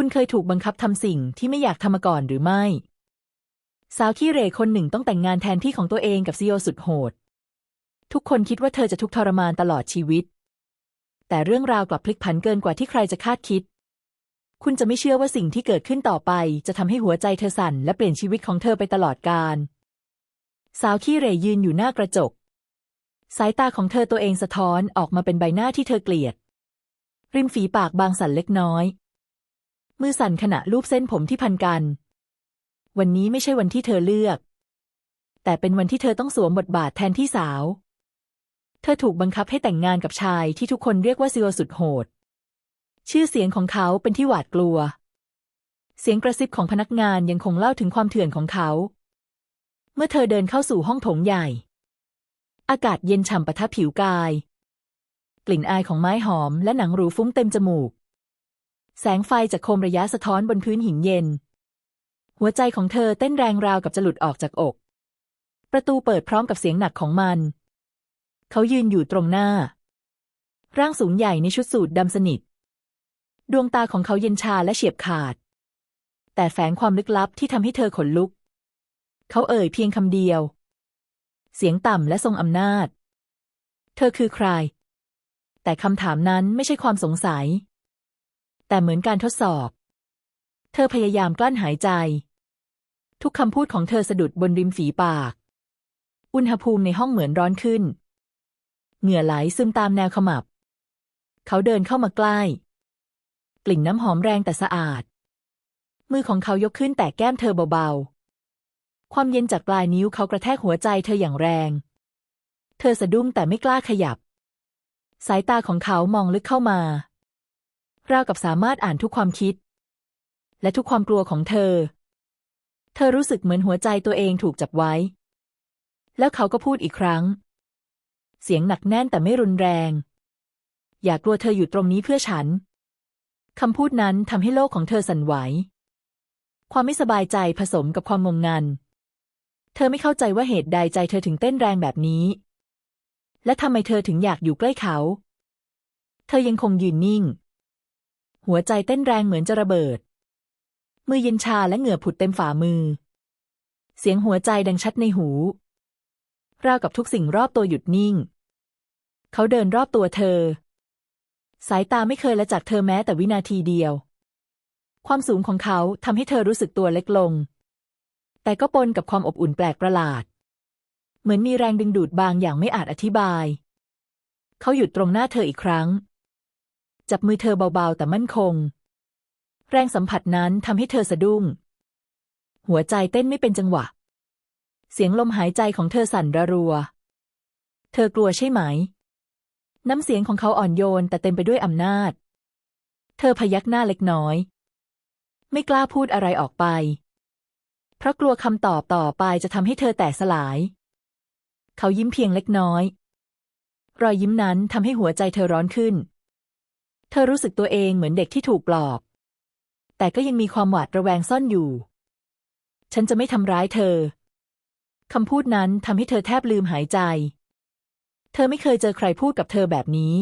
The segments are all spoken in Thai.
คุณเคยถูกบังคับทำสิ่งที่ไม่อยากทำมาก่อนหรือไม่ สาวขี้เหร่คนหนึ่งต้องแต่งงานแทนที่ของตัวเองกับซีโอสุดโหด ทุกคนคิดว่าเธอจะทุกข์ทรมานตลอดชีวิต แต่เรื่องราวกลับพลิกผันเกินกว่าที่ใครจะคาดคิด คุณจะไม่เชื่อว่าสิ่งที่เกิดขึ้นต่อไป จะทำให้หัวใจเธอสั่นและเปลี่ยนชีวิตของเธอไปตลอดกาล สาวขี้เหร่ยืนอยู่หน้ากระจก สายตาของเธอตัวเองสะท้อนออกมาเป็นใบหน้าที่เธอเกลียด ริมฝีปากบางสั่นเล็กน้อย มือสั่นขณะลูบเส้นผมที่พันกัน วันนี้ไม่ใช่วันที่เธอเลือก แต่เป็นวันที่เธอต้องสวมบทบาทแทนที่สาว เธอถูกบังคับให้แต่งงานกับชายที่ทุกคนเรียกว่าซิโอสุดโหด ชื่อเสียงของเขาเป็นที่หวาดกลัว เสียงกระซิบของพนักงานยังคงเล่าถึงความเถื่อนของเขา เมื่อเธอเดินเข้าสู่ห้องโถงใหญ่ อากาศเย็นฉ่ำปะทะผิวกาย กลิ่นอายของไม้หอมและหนังหรูฟุ้งเต็มจมูก แสงไฟจากโคมระยะสะท้อนบนพื้นหินเย็น หัวใจของเธอเต้นแรงราวกับจะหลุดออกจากอก ประตูเปิดพร้อมกับเสียงหนักของมัน เขายืนอยู่ตรงหน้า ร่างสูงใหญ่ในชุดสูทดำสนิท ดวงตาของเขาเย็นชาและเฉียบขาด แต่แฝงความลึกลับที่ทำให้เธอขนลุก เขาเอ่ยเพียงคำเดียว เสียงต่ำและทรงอำนาจ เธอคือใคร แต่คำถามนั้นไม่ใช่ความสงสัย แต่เหมือนการทดสอบ เธอพยายามกลั้นหายใจ ทุกคำพูดของเธอสะดุดบนริมฝีปาก อุณหภูมิในห้องเหมือนร้อนขึ้น เหงื่อไหลซึมตามแนวขมับ เขาเดินเข้ามาใกล้ กลิ่นน้ำหอมแรงแต่สะอาด มือของเขายกขึ้นแต่แก้มเธอเบาๆ ความเย็นจากปลายนิ้วเขากระแทกหัวใจเธออย่างแรง เธอสะดุ้งแต่ไม่กล้าขยับ สายตาของเขามองลึกเข้ามา ราวกับสามารถอ่านทุกความคิด และทุกความกลัวของเธอ เธอรู้สึกเหมือนหัวใจตัวเองถูกจับไว้ แล้วเขาก็พูดอีกครั้ง เสียงหนักแน่นแต่ไม่รุนแรง อย่ากลัวเธออยู่ตรงนี้เพื่อฉันคำพูดนั้นทำให้โลกของเธอสั่นไหว ความไม่สบายใจผสมกับความงงงัน เธอไม่เข้าใจว่าเหตุใดใจเธอถึงเต้นแรงแบบนี้ และทำไมเธอถึงอยากอยู่ใกล้เขา เธอยังคงยืนนิ่ง หัวใจเต้นแรงเหมือนจะระเบิด มือเย็นชาและเหงื่อผุดเต็มฝ่ามือ เสียงหัวใจดังชัดในหู ราวกับทุกสิ่งรอบตัวหยุดนิ่ง เขาเดินรอบตัวเธอ สายตาไม่เคยละจากเธอแม้แต่วินาทีเดียว ความสูงของเขาทำให้เธอรู้สึกตัวเล็กลง แต่ก็ปนกับความอบอุ่นแปลกประหลาด เหมือนมีแรงดึงดูดบางอย่างไม่อาจอธิบาย เขาหยุดตรงหน้าเธออีกครั้ง จับมือเธอเบาๆ แต่มั่นคง แรงสัมผัสนั้นทำให้เธอสะดุ้ง หัวใจเต้นไม่เป็นจังหวะ เสียงลมหายใจของเธอสั่นระรัว เธอกลัวใช่ไหม น้ำเสียงของเขาอ่อนโยนแต่เต็มไปด้วยอำนาจ เธอพยักหน้าเล็กน้อย ไม่กล้าพูดอะไรออกไป เพราะกลัวคำตอบต่อไปจะทำให้เธอแตกสลาย เขายิ้มเพียงเล็กน้อย รอยยิ้มนั้นทำให้หัวใจเธอร้อนขึ้น เธอรู้สึกตัวเองเหมือนเด็กที่ถูกปลอบแต่ก็ยังมีความหวาดระแวงซ่อนอยู่ ฉันจะไม่ทำร้ายเธอ คำพูดนั้นทำให้เธอแทบลืมหายใจ เธอไม่เคยเจอใครพูดกับเธอแบบนี้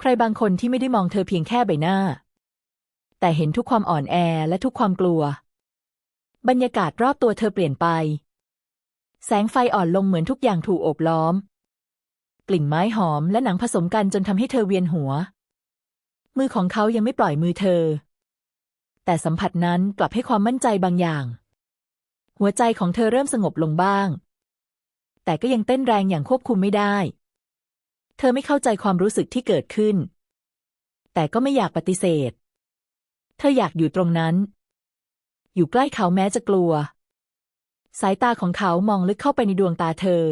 ใครบางคนที่ไม่ได้มองเธอเพียงแค่ใบหน้า แต่เห็นทุกความอ่อนแอและทุกความกลัว บรรยากาศรอบตัวเธอเปลี่ยนไป แสงไฟอ่อนลงเหมือนทุกอย่างถูกโอบล้อม กลิ่นไม้หอมและหนังผสมกันจนทำให้เธอเวียนหัว มือของเขายังไม่ปล่อยมือเธอ แต่สัมผัสนั้นกลับให้ความมั่นใจบางอย่าง หัวใจของเธอเริ่มสงบลงบ้าง แต่ก็ยังเต้นแรงอย่างควบคุมไม่ได้ เธอไม่เข้าใจความรู้สึกที่เกิดขึ้น แต่ก็ไม่อยากปฏิเสธ เธออยากอยู่ตรงนั้น อยู่ใกล้เขาแม้จะกลัว สายตาของเขามองลึกเข้าไปในดวงตาเธอ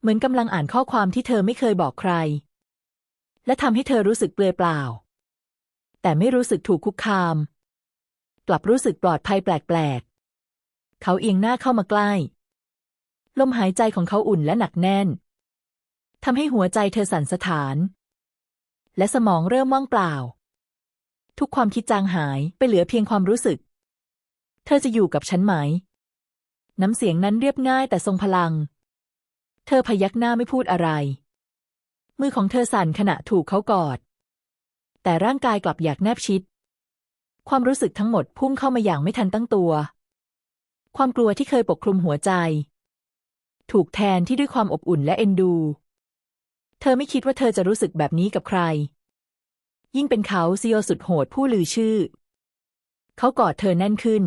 เหมือนกำลังอ่านข้อความที่เธอไม่เคยบอกใคร และทำให้เธอรู้สึกเปลือยเปล่า แต่ไม่รู้สึกถูกคุกคาม กลับรู้สึกปลอดภัยแปลกๆ เขาเอียงหน้าเข้ามาใกล้ ลมหายใจของเขาอุ่นและหนักแน่นทำให้หัวใจเธอสั่นสะท้าน และสมองเริ่มว่างเปล่า ทุกความคิดจางหายไปเหลือเพียงความรู้สึก เธอจะอยู่กับฉันไหม น้ำเสียงนั้นเรียบง่ายแต่ทรงพลัง เธอพยักหน้าไม่พูดอะไร มือของเธอสั่นขณะถูกเขากอด แต่ร่างกายกลับอยากแนบชิด ความรู้สึกทั้งหมดพุ่งเข้ามาอย่างไม่ทันตั้งตัว ความกลัวที่เคยปกคลุมหัวใจ ถูกแทนที่ด้วยความอบอุ่นและเอ็นดู เธอไม่คิดว่าเธอจะรู้สึกแบบนี้กับใคร ยิ่งเป็นเขาซีโอสุดโหดผู้ลือชื่อ เขากอดเธอแน่นขึ้น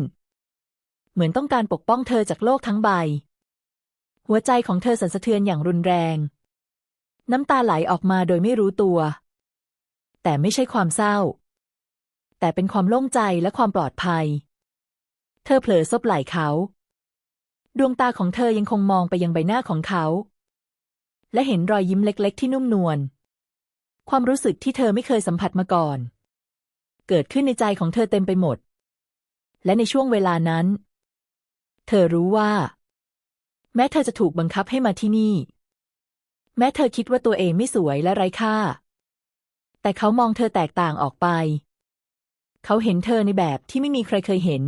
เหมือนต้องการปกป้องเธอจากโลกทั้งใบ หัวใจของเธอสั่นสะเทือนอย่างรุนแรง น้ำตาไหลออกมาโดยไม่รู้ตัว แต่ไม่ใช่ความเศร้า แต่เป็นความโล่งใจและความปลอดภัย เธอเผลอซบไหล่เขา ดวงตาของเธอยังคงมองไปยังใบหน้าของเขา และเห็นรอยยิ้มเล็ก ๆ ที่นุ่มนวล ความรู้สึกที่เธอไม่เคยสัมผัสมาก่อน เกิดขึ้นในใจของเธอเต็มไปหมด และในช่วงเวลานั้น เธอรู้ว่า แม้เธอจะถูกบังคับให้มาที่นี่ แม้เธอคิดว่าตัวเองไม่สวยและไร้ค่า แต่เขามองเธอแตกต่างออกไป เขาเห็นเธอในแบบที่ไม่มีใครเคยเห็น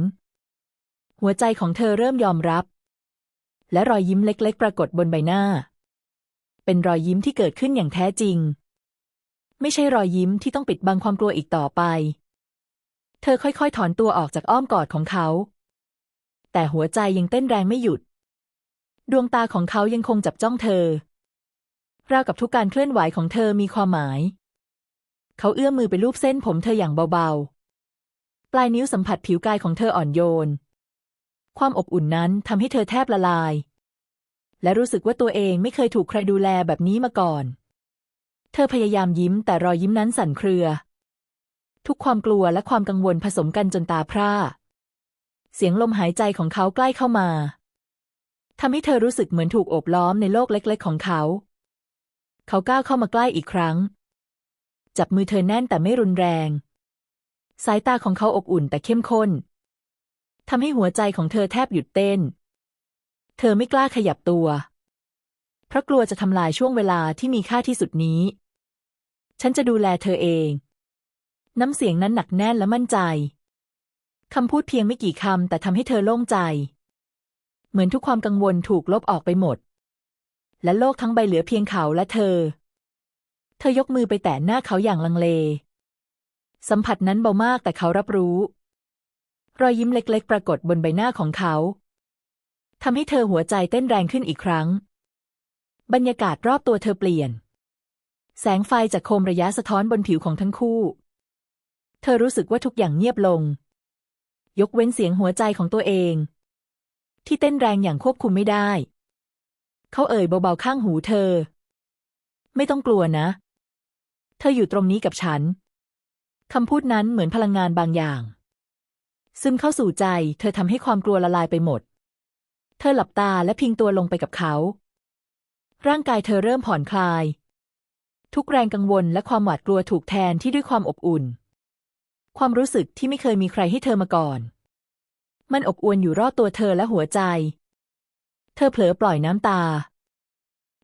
หัวใจของเธอเริ่มยอมรับ และรอยยิ้มเล็ก ๆ ปรากฏบนใบหน้า เป็นรอยยิ้มที่เกิดขึ้นอย่างแท้จริง ไม่ใช่รอยยิ้มที่ต้องปิดบังความกลัวอีกต่อไป เธอค่อยๆ ถอนตัวออกจากอ้อมกอดของเขา แต่หัวใจยังเต้นแรงไม่หยุด ดวงตาของเขายังคงจับจ้องเธอ ราวกับทุกการเคลื่อนไหวของเธอมีความหมาย เขาเอื้อมมือไปลูบเส้นผมเธออย่างเบาๆ ปลายนิ้วสัมผัสผิวกายของเธออ่อนโยน ความอบอุ่นนั้นทำให้เธอแทบละลาย และรู้สึกว่าตัวเองไม่เคยถูกใครดูแลแบบนี้มาก่อน เธอพยายามยิ้มแต่รอยยิ้มนั้นสั่นเครือ ทุกความกลัวและความกังวลผสมกันจนตาพร่า เสียงลมหายใจของเขาใกล้เข้ามาทำให้เธอรู้สึกเหมือนถูกโอบล้อมในโลกเล็ก ๆ ของเขา เขาก้าวเข้ามาใกล้อีกครั้ง จับมือเธอแน่นแต่ไม่รุนแรง สายตาของเขาอบอุ่นแต่เข้มข้นทำให้หัวใจของเธอแทบหยุดเต้น เธอไม่กล้าขยับตัว เพราะกลัวจะทำลายช่วงเวลาที่มีค่าที่สุดนี้ ฉันจะดูแลเธอเอง น้ำเสียงนั้นหนักแน่นและมั่นใจคำพูดเพียงไม่กี่คำแต่ทำให้เธอโล่งใจ เหมือนทุกความกังวลถูกลบออกไปหมด และโลกทั้งใบเหลือเพียงเขาและเธอ เธอยกมือไปแตะหน้าเขาอย่างลังเล สัมผัสนั้นเบามากแต่เขารับรู้ รอยยิ้มเล็กๆ ปรากฏบนใบหน้าของเขาทำให้เธอหัวใจเต้นแรงขึ้นอีกครั้ง บรรยากาศรอบตัวเธอเปลี่ยน แสงไฟจากโคมระยะสะท้อนบนผิวของทั้งคู่ เธอรู้สึกว่าทุกอย่างเงียบลง ยกเว้นเสียงหัวใจของตัวเอง ที่เต้นแรงอย่างควบคุมไม่ได้ เขาเอ่ยเบาๆข้างหูเธอ ไม่ต้องกลัวนะ เธออยู่ตรงนี้กับฉัน คำพูดนั้นเหมือนพลังงานบางอย่าง ซึมเข้าสู่ใจ เธอทำให้ความกลัวละลายไปหมด เธอหลับตาและพิงตัวลงไปกับเขา ร่างกายเธอเริ่มผ่อนคลาย ทุกแรงกังวลและความหวาดกลัวถูกแทนที่ด้วยความอบอุ่น ความรู้สึกที่ไม่เคยมีใครให้เธอมาก่อน มันอบอวลอยู่รอบตัวเธอและหัวใจ เธอเผลอปล่อยน้ำตา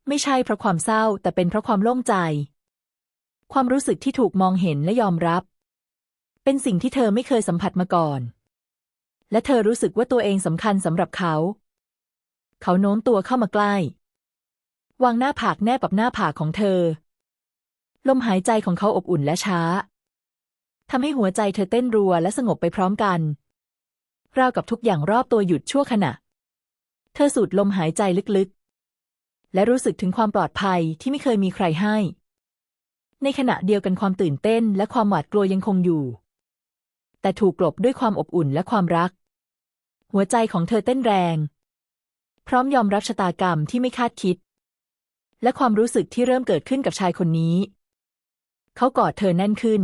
ไม่ใช่เพราะความเศร้าแต่เป็นเพราะความโล่งใจ ความรู้สึกที่ถูกมองเห็นและยอมรับ เป็นสิ่งที่เธอไม่เคยสัมผัสมาก่อน และเธอรู้สึกว่าตัวเองสำคัญสำหรับเขา เขาโน้มตัวเข้ามาใกล้วางหน้าผากแนบกับหน้าผากของเธอ ลมหายใจของเขาอบอุ่นและช้าทำให้หัวใจเธอเต้นรัวและสงบไปพร้อมกัน ราวกับทุกอย่างรอบตัวหยุดชั่วขณะ เธอสูดลมหายใจลึกๆ และรู้สึกถึงความปลอดภัยที่ไม่เคยมีใครให้ ในขณะเดียวกันความตื่นเต้นและความหวาดกลัวยังคงอยู่ แต่ถูกกลบด้วยความอบอุ่นและความรัก หัวใจของเธอเต้นแรง พร้อมยอมรับชะตากรรมที่ไม่คาดคิด และความรู้สึกที่เริ่มเกิดขึ้นกับชายคนนี้ เขากอดเธอแน่นขึ้น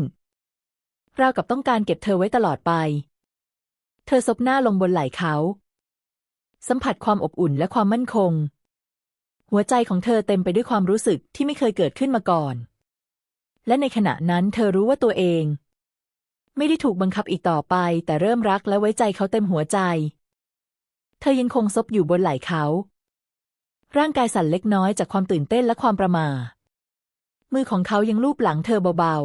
ราวกับต้องการเก็บเธอไว้ตลอดไป เธอซบหน้าลงบนไหล่เขา สัมผัสความอบอุ่นและความมั่นคง หัวใจของเธอเต็มไปด้วยความรู้สึกที่ไม่เคยเกิดขึ้นมาก่อน และในขณะนั้นเธอรู้ว่าตัวเอง ไม่ได้ถูกบังคับอีกต่อไป แต่เริ่มรักและไว้ใจเขาเต็มหัวใจ เธอยังคงซบอยู่บนไหล่เขา ร่างกายสั่นเล็กน้อยจากความตื่นเต้นและความประหม่ามือของเขายังลูบหลังเธอเบา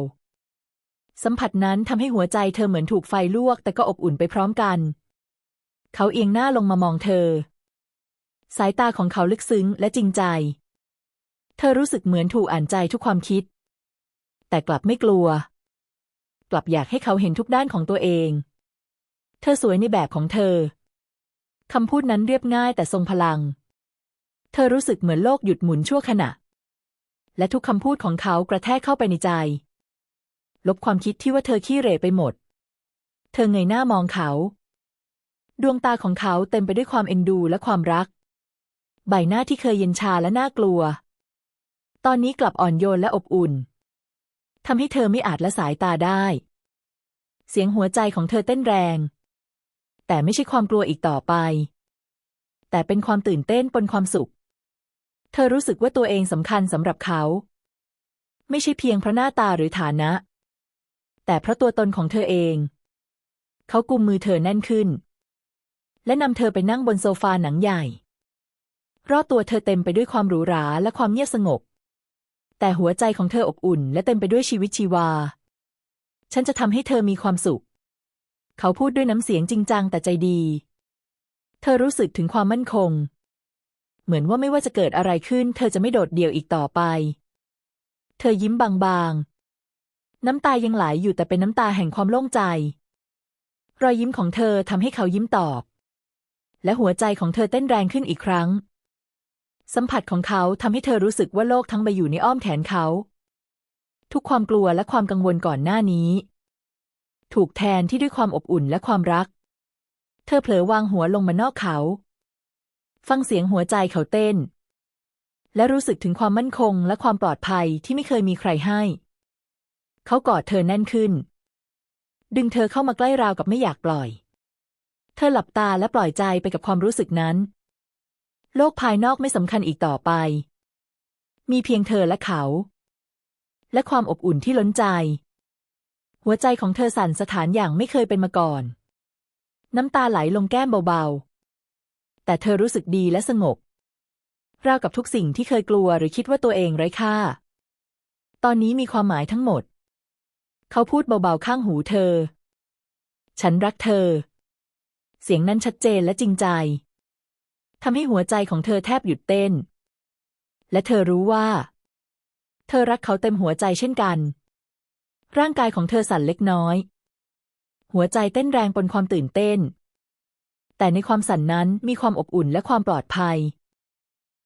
ๆ สัมผัสนั้นทำให้หัวใจเธอเหมือนถูกไฟลวกแต่ก็อบอุ่นไปพร้อมกัน เขาเอียงหน้าลงมามองเธอ สายตาของเขาลึกซึ้งและจริงใจ เธอรู้สึกเหมือนถูกอ่านใจทุกความคิด แต่กลับไม่กลัว กลับอยากให้เขาเห็นทุกด้านของตัวเอง เธอสวยในแบบของเธอ คำพูดนั้นเรียบง่ายแต่ทรงพลัง เธอรู้สึกเหมือนโลกหยุดหมุนชั่วขณะ และทุกคำพูดของเขากระแทกเข้าไปในใจ ลบความคิดที่ว่าเธอขี้เหร่ไปหมด เธอเงยหน้ามองเขา ดวงตาของเขาเต็มไปด้วยความเอ็นดูและความรัก ใบหน้าที่เคยเย็นชาและน่ากลัว ตอนนี้กลับอ่อนโยนและอบอุ่นทำให้เธอไม่อาจละสายตาได้ เสียงหัวใจของเธอเต้นแรง แต่ไม่ใช่ความกลัวอีกต่อไป แต่เป็นความตื่นเต้นปนความสุข เธอรู้สึกว่าตัวเองสำคัญสำหรับเขา ไม่ใช่เพียงเพราะหน้าตาหรือฐานะ แต่เพราะตัวตนของเธอเอง เขากุมมือเธอแน่นขึ้น และนำเธอไปนั่งบนโซฟาหนังใหญ่ รอบตัวเธอเต็มไปด้วยความหรูหราและความเงียบสงบ แต่หัวใจของเธออบอุ่น และเต็มไปด้วยชีวิตชีวา ฉันจะทำให้เธอมีความสุข เขาพูดด้วยน้ำเสียงจริงจังแต่ใจดี เธอรู้สึกถึงความมั่นคง เหมือนว่าไม่ว่าจะเกิดอะไรขึ้น เธอจะไม่โดดเดี่ยวอีกต่อไป เธอยิ้มบางๆ น้ำตายังไหลอยู่แต่เป็นน้ำตาแห่งความโล่งใจ รอยยิ้มของเธอทำให้เขายิ้มตอบ และหัวใจของเธอเต้นแรงขึ้นอีกครั้ง สัมผัสของเขาทำให้เธอรู้สึกว่าโลกทั้งใบอยู่ในอ้อมแขนเขา ทุกความกลัวและความกังวลก่อนหน้านี้ ถูกแทนที่ด้วยความอบอุ่นและความรัก เธอเผลอวางหัวลงมานอกเขา ฟังเสียงหัวใจเขาเต้น และรู้สึกถึงความมั่นคงและความปลอดภัยที่ไม่เคยมีใครให้ เขากอดเธอแน่นขึ้น ดึงเธอเข้ามาใกล้ราวกับไม่อยากปล่อย เธอหลับตาและปล่อยใจไปกับความรู้สึกนั้น โลกภายนอกไม่สำคัญอีกต่อไป มีเพียงเธอและเขา และความอบอุ่นที่ล้นใจ หัวใจของเธอสั่นสถานอย่างไม่เคยเป็นมาก่อน น้ำตาไหลลงแก้มเบาๆ แต่เธอรู้สึกดีและสงบราวกับทุกสิ่งที่เคยกลัวหรือคิดว่าตัวเองไร้ค่า ตอนนี้มีความหมายทั้งหมด เขาพูดเบาๆข้างหูเธอ ฉันรักเธอ เสียงนั้นชัดเจนและจริงใจทำให้หัวใจของเธอแทบหยุดเต้น และเธอรู้ว่า เธอรักเขาเต็มหัวใจเช่นกัน ร่างกายของเธอสั่นเล็กน้อย หัวใจเต้นแรงปนความตื่นเต้น แต่ในความสั่นนั้นมีความอบอุ่นและความปลอดภัย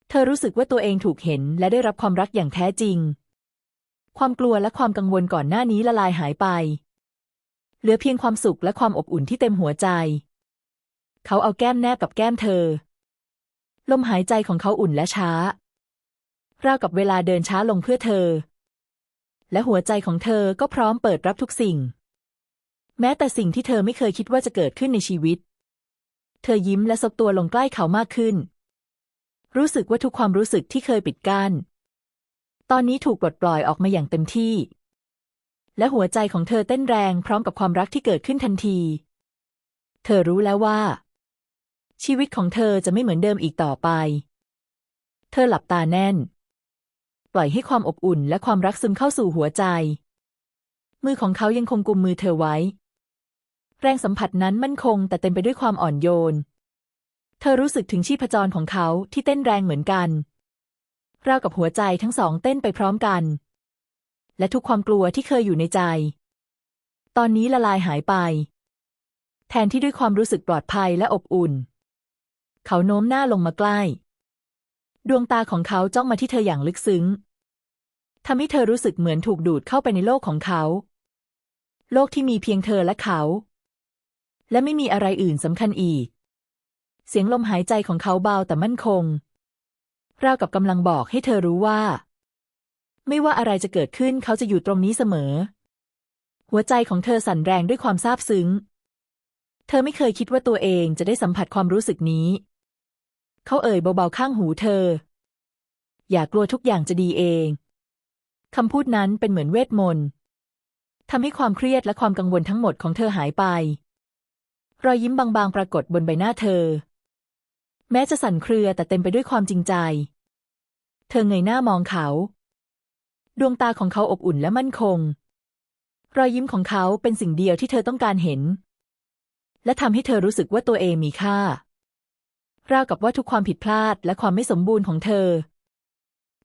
เธอรู้สึกว่าตัวเองถูกเห็นและได้รับความรักอย่างแท้จริง ความกลัวและความกังวลก่อนหน้านี้ละลายหายไป เหลือเพียงความสุขและความอบอุ่นที่เต็มหัวใจ เขาเอาแก้มแนบกับแก้มเธอ ลมหายใจของเขาอุ่นและช้า ราวกับเวลาเดินช้าลงเพื่อเธอ และหัวใจของเธอก็พร้อมเปิดรับทุกสิ่ง แม้แต่สิ่งที่เธอไม่เคยคิดว่าจะเกิดขึ้นในชีวิต เธอยิ้มและซบตัวลงใกล้เขามากขึ้น รู้สึกว่าทุกความรู้สึกที่เคยปิดกัน้นตอนนี้ถูกปลดปล่อยออกมาอย่างเต็มที่ และหัวใจของเธอเต้นแรงพร้อมกับความรักที่เกิดขึ้นทันที เธอรู้แล้วว่า ชีวิตของเธอจะไม่เหมือนเดิมอีกต่อไป เธอหลับตาแน่น ปล่อยให้ความอบอุ่นและความรักซึมเข้าสู่หัวใจ มือของเขายังคงกุมมือเธอไว้ แรงสัมผัสนั้นมั่นคงแต่เต็มไปด้วยความอ่อนโยน เธอรู้สึกถึงชีพจรของเขาที่เต้นแรงเหมือนกันราวกับหัวใจทั้งสองเต้นไปพร้อมกัน และทุกความกลัวที่เคยอยู่ในใจ ตอนนี้ละลายหายไป แทนที่ด้วยความรู้สึกปลอดภัยและอบอุ่น เขาโน้มหน้าลงมาใกล้ ดวงตาของเขาจ้องมาที่เธออย่างลึกซึ้งทำให้เธอรู้สึกเหมือนถูกดูดเข้าไปในโลกของเขา โลกที่มีเพียงเธอและเขา และไม่มีอะไรอื่นสำคัญอีก เสียงลมหายใจของเขาเบาแต่มั่นคง ราวกับกำลังบอกให้เธอรู้ว่า ไม่ว่าอะไรจะเกิดขึ้นเขาจะอยู่ตรงนี้เสมอ หัวใจของเธอสั่นแรงด้วยความซาบซึ้ง เธอไม่เคยคิดว่าตัวเองจะได้สัมผัสความรู้สึกนี้ เขาเอ่ยเบาๆข้างหูเธอ อย่ากลัวทุกอย่างจะดีเอง คำพูดนั้นเป็นเหมือนเวทมนต์ทำให้ความเครียดและความกังวลทั้งหมดของเธอหายไป รอยยิ้มบางๆ ปรากฏบนใบหน้าเธอ แม้จะสั่นเครือแต่เต็มไปด้วยความจริงใจ เธอเงยหน้ามองเขา ดวงตาของเขาอบอุ่นและมั่นคง รอยยิ้มของเขาเป็นสิ่งเดียวที่เธอต้องการเห็น และทำให้เธอรู้สึกว่าตัวเองมีค่า ราวกับว่าทุกความผิดพลาดและความไม่สมบูรณ์ของเธอ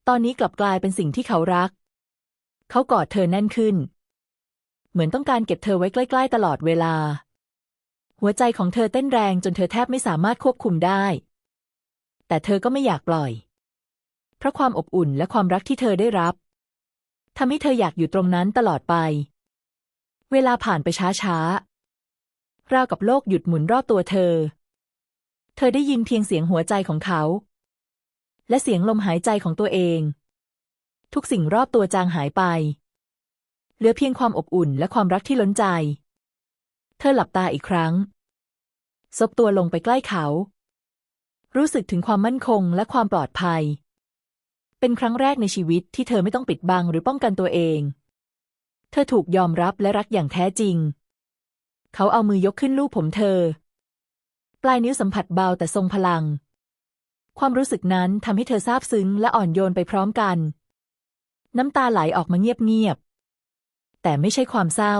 ตอนนี้กลับกลายเป็นสิ่งที่เขารัก เขากอดเธอแน่นขึ้น เหมือนต้องการเก็บเธอไว้ใกล้ ๆ ตลอดเวลา หัวใจของเธอเต้นแรงจนเธอแทบไม่สามารถควบคุมได้ แต่เธอก็ไม่อยากปล่อย เพราะความอบอุ่นและความรักที่เธอได้รับทำให้เธออยากอยู่ตรงนั้นตลอดไป เวลาผ่านไปช้าๆราวกับโลกหยุดหมุนรอบตัวเธอ เธอได้ยินเพียงเสียงหัวใจของเขา และเสียงลมหายใจของตัวเอง ทุกสิ่งรอบตัวจางหายไป เหลือเพียงความอบอุ่นและความรักที่ล้นใจ เธอหลับตาอีกครั้ง ซบตัวลงไปใกล้เขา รู้สึกถึงความมั่นคงและความปลอดภัย เป็นครั้งแรกในชีวิตที่เธอไม่ต้องปิดบังหรือป้องกันตัวเอง เธอถูกยอมรับและรักอย่างแท้จริง เขาเอามือยกขึ้นลูบผมเธอ ปลายนิ้วสัมผัสเบาแต่ทรงพลัง ความรู้สึกนั้นทำให้เธอซาบซึ้งและอ่อนโยนไปพร้อมกัน น้ำตาไหลออกมาเงียบๆแต่ไม่ใช่ความเศร้า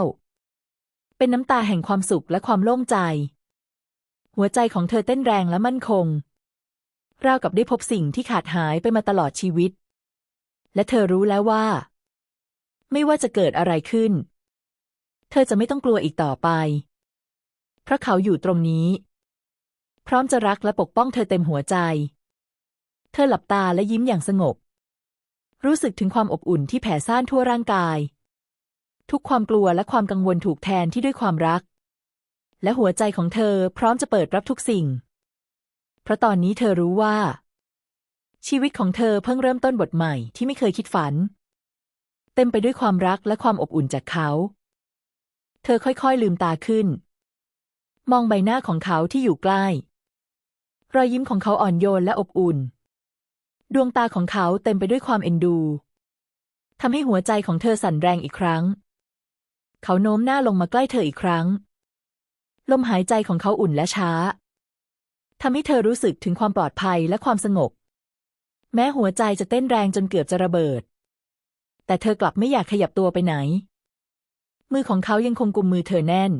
เป็นน้ำตาแห่งความสุขและความโล่งใจ หัวใจของเธอเต้นแรงและมั่นคง ราวกับได้พบสิ่งที่ขาดหายไปมาตลอดชีวิต และเธอรู้แล้วว่า ไม่ว่าจะเกิดอะไรขึ้น เธอจะไม่ต้องกลัวอีกต่อไป เพราะเขาอยู่ตรงนี้ พร้อมจะรักและปกป้องเธอเต็มหัวใจ เธอหลับตาและยิ้มอย่างสงบ รู้สึกถึงความอบอุ่นที่แผ่ซ่านทั่วร่างกาย ทุกความกลัวและความกังวลถูกแทนที่ด้วยความรัก และหัวใจของเธอพร้อมจะเปิดรับทุกสิ่ง เพราะตอนนี้เธอรู้ว่า ชีวิตของเธอเพิ่งเริ่มต้นบทใหม่ที่ไม่เคยคิดฝัน เต็มไปด้วยความรักและความอบอุ่นจากเขา เธอค่อยๆลืมตาขึ้นมองใบหน้าของเขาที่อยู่ใกล้ รอยยิ้มของเขาอ่อนโยนและอบอุ่น ดวงตาของเขาเต็มไปด้วยความเอ็นดูทำให้หัวใจของเธอสั่นแรงอีกครั้ง เขาโน้มหน้าลงมาใกล้เธออีกครั้ง ลมหายใจของเขาอุ่นและช้าทำให้เธอรู้สึกถึงความปลอดภัยและความสงบ แม้หัวใจจะเต้นแรงจนเกือบจะระเบิด แต่เธอกลับไม่อยากขยับตัวไปไหน มือของเขายังคงกุมมือเธอแน่น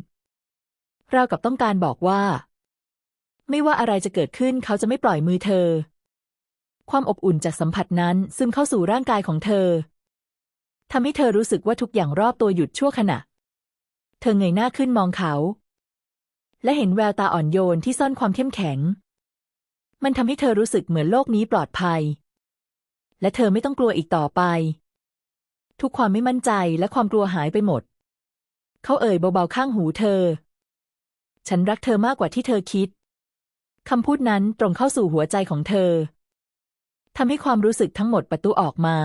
เรากับต้องการบอกว่า ไม่ว่าอะไรจะเกิดขึ้นเขาจะไม่ปล่อยมือเธอ ความอบอุ่นจากสัมผัสนั้นซึมเข้าสู่ร่างกายของเธอทำให้เธอรู้สึกว่าทุกอย่างรอบตัวหยุดชั่วขณะ เธอเงยหน้าขึ้นมองเขา และเห็นแววตาอ่อนโยนที่ซ่อนความเข้มแข็ง มันทำให้เธอรู้สึกเหมือนโลกนี้ปลอดภัย และเธอไม่ต้องกลัวอีกต่อไป ทุกความไม่มั่นใจและความกลัวหายไปหมด เขาเอ่ยเบาๆข้างหูเธอ ฉันรักเธอมากกว่าที่เธอคิด คำพูดนั้นตรงเข้าสู่หัวใจของเธอทำให้ความรู้สึกทั้งหมดประตูออกมา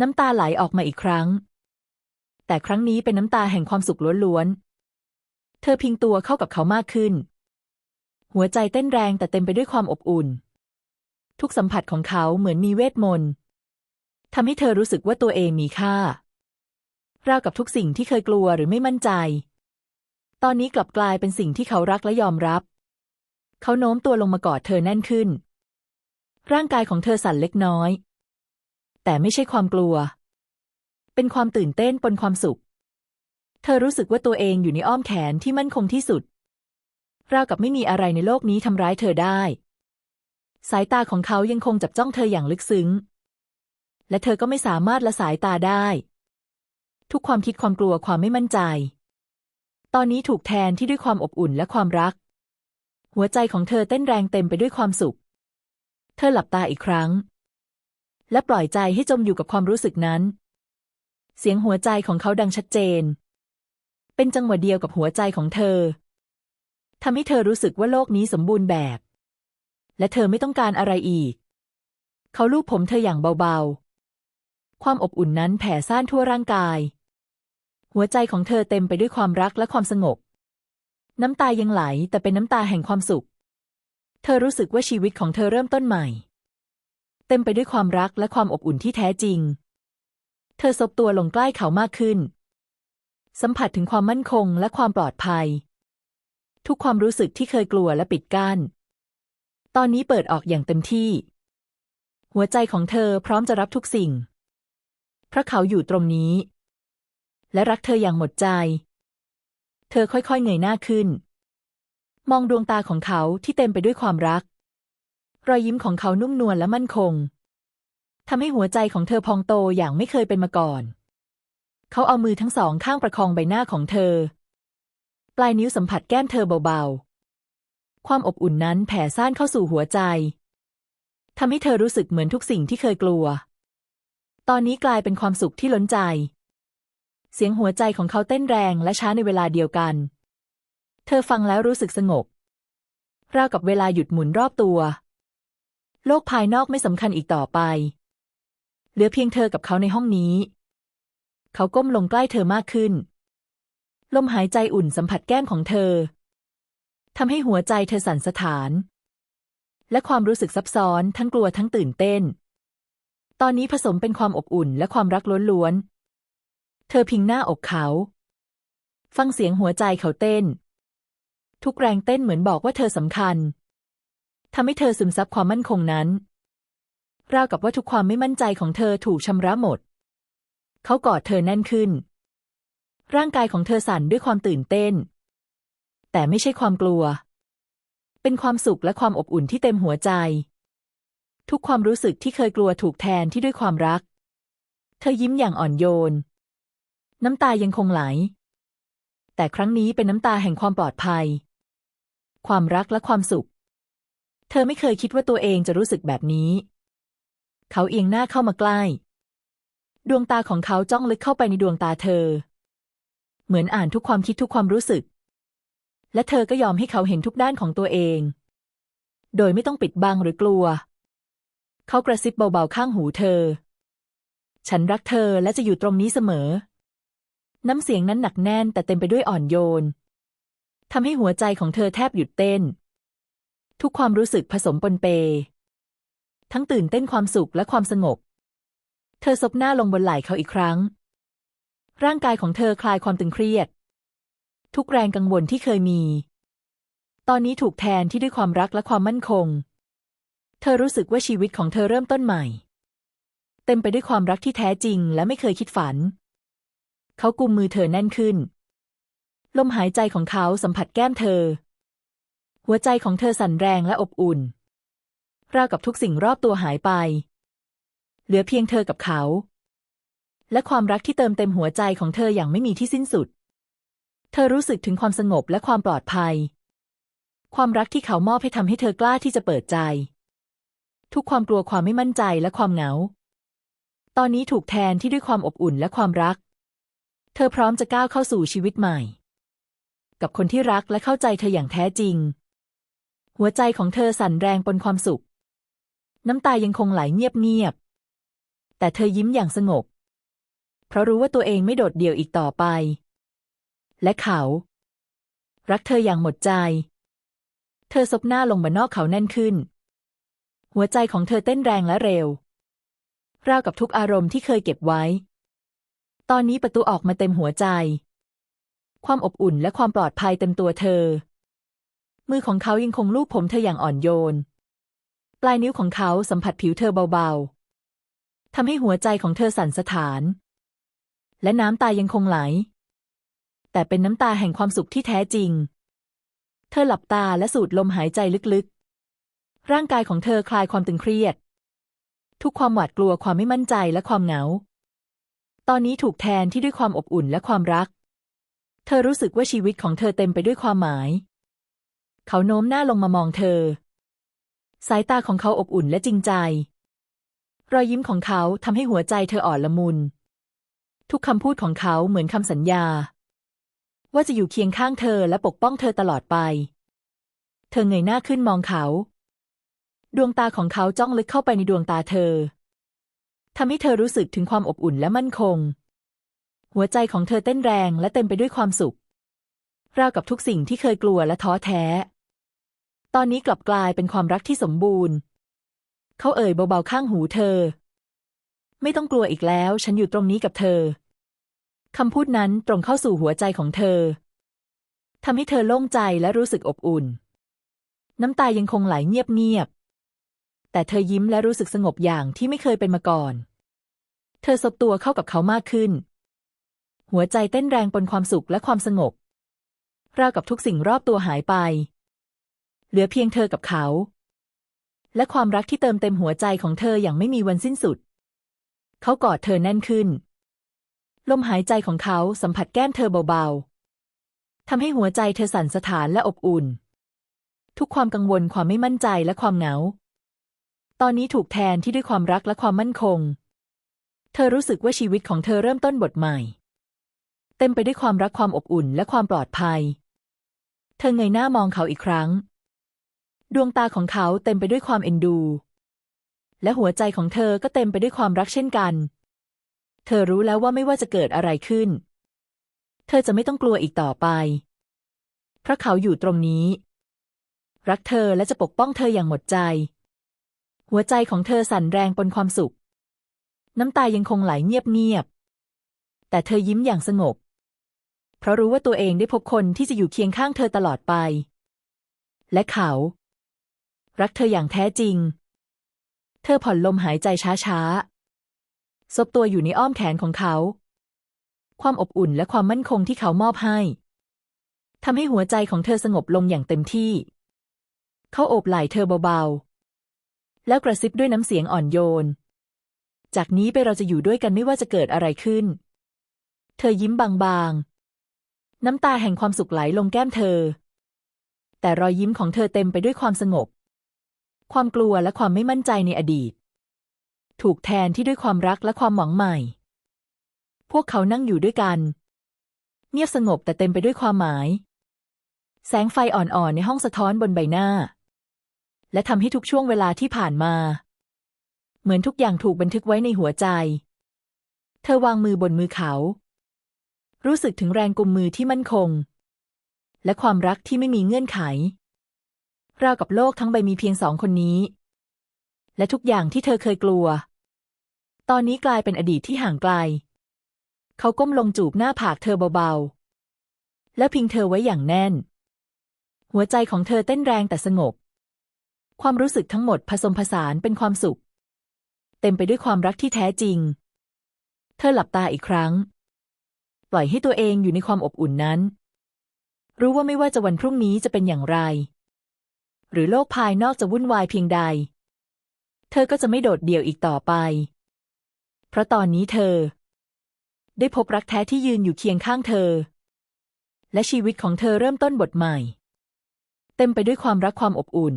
น้ำตาไหลออกมาอีกครั้ง แต่ครั้งนี้เป็นน้ำตาแห่งความสุขล้วนๆ เธอพิงตัวเข้ากับเขามากขึ้น หัวใจเต้นแรงแต่เต็มไปด้วยความอบอุ่น ทุกสัมผัสของเขาเหมือนมีเวทมนต์ทำให้เธอรู้สึกว่าตัวเองมีค่าราวกับทุกสิ่งที่เคยกลัวหรือไม่มั่นใจ ตอนนี้กลับกลายเป็นสิ่งที่เขารักและยอมรับ เขาโน้มตัวลงมากอดเธอแน่นขึ้น ร่างกายของเธอสั่นเล็กน้อย แต่ไม่ใช่ความกลัว เป็นความตื่นเต้นปนความสุข เธอรู้สึกว่าตัวเองอยู่ในอ้อมแขนที่มั่นคงที่สุด ราวกับไม่มีอะไรในโลกนี้ทำร้ายเธอได้ สายตาของเขายังคงจับจ้องเธออย่างลึกซึ้ง และเธอก็ไม่สามารถละสายตาได้ ทุกความคิดความกลัวความไม่มั่นใจ ตอนนี้ถูกแทนที่ด้วยความอบอุ่นและความรัก หัวใจของเธอเต้นแรงเต็มไปด้วยความสุข เธอหลับตาอีกครั้ง และปล่อยใจให้จมอยู่กับความรู้สึกนั้น เสียงหัวใจของเขาดังชัดเจน เป็นจังหวะเดียวกับหัวใจของเธอทำให้เธอรู้สึกว่าโลกนี้สมบูรณ์แบบ และเธอไม่ต้องการอะไรอีก เขาลูบผมเธออย่างเบาๆ ความอบอุ่นนั้นแผ่ซ่านทั่วร่างกาย หัวใจของเธอเต็มไปด้วยความรักและความสงบ น้ำตายังไหลแต่เป็นน้ำตาแห่งความสุข เธอรู้สึกว่าชีวิตของเธอเริ่มต้นใหม่ เต็มไปด้วยความรักและความอบอุ่นที่แท้จริง เธอซบตัวลงใกล้เขามากขึ้น สัมผัสถึงความมั่นคงและความปลอดภัย ทุกความรู้สึกที่เคยกลัวและปิดกัน้น ตอนนี้เปิดออกอย่างเต็มที่ หัวใจของเธอพร้อมจะรับทุกสิ่งเพราะเขาอยู่ตรงนี้ และรักเธออย่างหมดใจ เธอค่อยๆเงยหน้าขึ้น มองดวงตาของเขาที่เต็มไปด้วยความรัก รอยยิ้มของเขานุ่มนวลและมั่นคงทำให้หัวใจของเธอพองโตอย่างไม่เคยเป็นมาก่อน เขาเอามือทั้งสองข้างประคองใบหน้าของเธอ ปลายนิ้วสัมผัสแก้มเธอเบาๆ ความอบอุ่นนั้นแผ่ซ่านเข้าสู่หัวใจทำให้เธอรู้สึกเหมือนทุกสิ่งที่เคยกลัว ตอนนี้กลายเป็นความสุขที่ล้นใจ เสียงหัวใจของเขาเต้นแรงและช้าในเวลาเดียวกัน เธอฟังแล้วรู้สึกสงบ ราวกับเวลาหยุดหมุนรอบตัว โลกภายนอกไม่สำคัญอีกต่อไป เหลือเพียงเธอกับเขาในห้องนี้ เขาก้มลงใกล้เธอมากขึ้น ลมหายใจอุ่นสัมผัสแก้มของเธอทำให้หัวใจเธอสั่นสะท้าน และความรู้สึกซับซ้อนทั้งกลัวทั้งตื่นเต้น ตอนนี้ผสมเป็นความอบอุ่นและความรักล้วนๆ เธอพิงหน้าอกเขา ฟังเสียงหัวใจเขาเต้น ทุกแรงเต้นเหมือนบอกว่าเธอสำคัญทำให้เธอซึมซับความมั่นคงนั้น ราวกับว่าทุกความไม่มั่นใจของเธอถูกชำระหมด เขากอดเธอแน่นขึ้น ร่างกายของเธอสั่นด้วยความตื่นเต้น แต่ไม่ใช่ความกลัว เป็นความสุขและความอบอุ่นที่เต็มหัวใจ ทุกความรู้สึกที่เคยกลัวถูกแทนที่ด้วยความรัก เธอยิ้มอย่างอ่อนโยน น้ำตายังคงไหล แต่ครั้งนี้เป็นน้ำตาแห่งความปลอดภัย ความรักและความสุข เธอไม่เคยคิดว่าตัวเองจะรู้สึกแบบนี้ เขาเอียงหน้าเข้ามาใกล้ ดวงตาของเขาจ้องลึกเข้าไปในดวงตาเธอ เหมือนอ่านทุกความคิดทุกความรู้สึก และเธอก็ยอมให้เขาเห็นทุกด้านของตัวเอง โดยไม่ต้องปิดบังหรือกลัว เขากระซิบเบาๆข้างหูเธอ ฉันรักเธอและจะอยู่ตรงนี้เสมอ น้ำเสียงนั้นหนักแน่นแต่เต็มไปด้วยอ่อนโยนทำให้หัวใจของเธอแทบหยุดเต้น ทุกความรู้สึกผสมปนเป ทั้งตื่นเต้นความสุขและความสงบ เธอซบหน้าลงบนไหล่เขาอีกครั้ง ร่างกายของเธอคลายความตึงเครียด ทุกแรงกังวลที่เคยมี ตอนนี้ถูกแทนที่ด้วยความรักและความมั่นคง เธอรู้สึกว่าชีวิตของเธอเริ่มต้นใหม่ เต็มไปด้วยความรักที่แท้จริงและไม่เคยคิดฝัน เขากุมมือเธอแน่นขึ้น ลมหายใจของเขาสัมผัสแก้มเธอ หัวใจของเธอสั่นแรงและอบอุ่น ราวกับทุกสิ่งรอบตัวหายไป เหลือเพียงเธอกับเขา และความรักที่เติมเต็มหัวใจของเธออย่างไม่มีที่สิ้นสุด เธอรู้สึกถึงความสงบและความปลอดภัย ความรักที่เขามอบให้ทำให้เธอกล้าที่จะเปิดใจ ทุกความกลัวความไม่มั่นใจและความเหงา ตอนนี้ถูกแทนที่ด้วยความอบอุ่นและความรัก เธอพร้อมจะก้าวเข้าสู่ชีวิตใหม่ กับคนที่รักและเข้าใจเธออย่างแท้จริง หัวใจของเธอสั่นแรงปนความสุข น้ำตายังคงไหลเงียบๆแต่เธอยิ้มอย่างสงบ เพราะรู้ว่าตัวเองไม่โดดเดี่ยวอีกต่อไป และเขา รักเธออย่างหมดใจ เธอซบหน้าลงบนนอกเขาแน่นขึ้น หัวใจของเธอเต้นแรงและเร็วราวกับทุกอารมณ์ที่เคยเก็บไว้ ตอนนี้ประตูออกมาเต็มหัวใจ ความอบอุ่นและความปลอดภัยเต็มตัวเธอ มือของเขายังคงลูบผมเธออย่างอ่อนโยน ปลายนิ้วของเขาสัมผัสผิวเธอเบาๆทำให้หัวใจของเธอสั่นสะท้าน และน้ำตายังคงไหล แต่เป็นน้ำตาแห่งความสุขที่แท้จริง เธอหลับตาและสูดลมหายใจลึกๆ ร่างกายของเธอคลายความตึงเครียด ทุกความหวาดกลัวความไม่มั่นใจและความเหงา ตอนนี้ถูกแทนที่ด้วยความอบอุ่นและความรัก เธอรู้สึกว่าชีวิตของเธอเต็มไปด้วยความหมาย เขาโน้มหน้าลงมามองเธอ สายตาของเขาอบอุ่นและจริงใจ รอยยิ้มของเขาทำให้หัวใจเธออ่อนละมุน ทุกคำพูดของเขาเหมือนคำสัญญา ว่าจะอยู่เคียงข้างเธอและปกป้องเธอตลอดไป เธอเงยหน้าขึ้นมองเขา ดวงตาของเขาจ้องลึกเข้าไปในดวงตาเธอ ทำให้เธอรู้สึกถึงความอบอุ่นและมั่นคง หัวใจของเธอเต้นแรงและเต็มไปด้วยความสุข ราวกับทุกสิ่งที่เคยกลัวและท้อแท้ ตอนนี้กลับกลายเป็นความรักที่สมบูรณ์ เขาเอ่ยเบาๆข้างหูเธอ ไม่ต้องกลัวอีกแล้ว ฉันอยู่ตรงนี้กับเธอคำพูดนั้นตรงเข้าสู่หัวใจของเธอทำให้เธอโล่งใจและรู้สึกอบอุ่น น้ำตายังคงไหลเงียบๆ แต่เธอยิ้มและรู้สึกสงบอย่างที่ไม่เคยเป็นมาก่อน เธอซบตัวเข้ากับเขามากขึ้น หัวใจเต้นแรงปนความสุขและความสงบ ราวกับทุกสิ่งรอบตัวหายไป เหลือเพียงเธอกับเขา และความรักที่เติมเต็มหัวใจของเธออย่างไม่มีวันสิ้นสุด เขากอดเธอแน่นขึ้น ลมหายใจของเขาสัมผัสแก้มเธอเบาๆทำให้หัวใจเธอสั่นสะท้านและอบอุ่น ทุกความกังวลความไม่มั่นใจและความเหงา ตอนนี้ถูกแทนที่ด้วยความรักและความมั่นคง เธอรู้สึกว่าชีวิตของเธอเริ่มต้นบทใหม่ เต็มไปด้วยความรักความอบอุ่นและความปลอดภัย เธอเงยหน้ามองเขาอีกครั้ง ดวงตาของเขาเต็มไปด้วยความเอ็นดู และหัวใจของเธอก็เต็มไปด้วยความรักเช่นกัน เธอรู้แล้วว่าไม่ว่าจะเกิดอะไรขึ้น เธอจะไม่ต้องกลัวอีกต่อไป เพราะเขาอยู่ตรงนี้ รักเธอและจะปกป้องเธออย่างหมดใจ หัวใจของเธอสั่นแรงปนความสุข น้ำตายังคงไหลเงียบๆ แต่เธอยิ้มอย่างสงบ เพราะรู้ว่าตัวเองได้พบคนที่จะอยู่เคียงข้างเธอตลอดไป และเขา รักเธออย่างแท้จริง เธอผ่อนลมหายใจช้าๆ ซบตัวอยู่ในอ้อมแขนของเขา ความอบอุ่นและความมั่นคงที่เขามอบให้ทำให้หัวใจของเธอสงบลงอย่างเต็มที่ เขาโอบไหล่เธอเบาๆ แล้วกระซิบด้วยน้ำเสียงอ่อนโยน จากนี้ไปเราจะอยู่ด้วยกันไม่ว่าจะเกิดอะไรขึ้น เธอยิ้มบางๆ น้ำตาแห่งความสุขไหลลงแก้มเธอ แต่รอยยิ้มของเธอเต็มไปด้วยความสงบ ความกลัวและความไม่มั่นใจในอดีต ถูกแทนที่ด้วยความรักและความหวังใหม่ พวกเขานั่งอยู่ด้วยกัน เงียบสงบแต่เต็มไปด้วยความหมาย แสงไฟอ่อนๆในห้องสะท้อนบนใบหน้า และทำให้ทุกช่วงเวลาที่ผ่านมา เหมือนทุกอย่างถูกบันทึกไว้ในหัวใจ เธอวางมือบนมือเขา รู้สึกถึงแรงกุมมือที่มั่นคง และความรักที่ไม่มีเงื่อนไข ราวกับโลกทั้งใบมีเพียงสองคนนี้ และทุกอย่างที่เธอเคยกลัว ตอนนี้กลายเป็นอดีตที่ห่างไกล เขาก้มลงจูบหน้าผากเธอเบาๆ แล้วพิงเธอไว้อย่างแน่น หัวใจของเธอเต้นแรงแต่สงบ ความรู้สึกทั้งหมดผสมผสานเป็นความสุข เต็มไปด้วยความรักที่แท้จริง เธอหลับตาอีกครั้ง ปล่อยให้ตัวเองอยู่ในความอบอุ่นนั้น รู้ว่าไม่ว่าจะวันพรุ่งนี้จะเป็นอย่างไร หรือโลกภายนอกจะวุ่นวายเพียงใด เธอก็จะไม่โดดเดี่ยวอีกต่อไป เพราะตอนนี้เธอ ได้พบรักแท้ที่ยืนอยู่เคียงข้างเธอ และชีวิตของเธอเริ่มต้นบทใหม่ เต็มไปด้วยความรักความอบอุ่น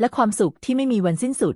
และความสุขที่ไม่มีวันสิ้นสุด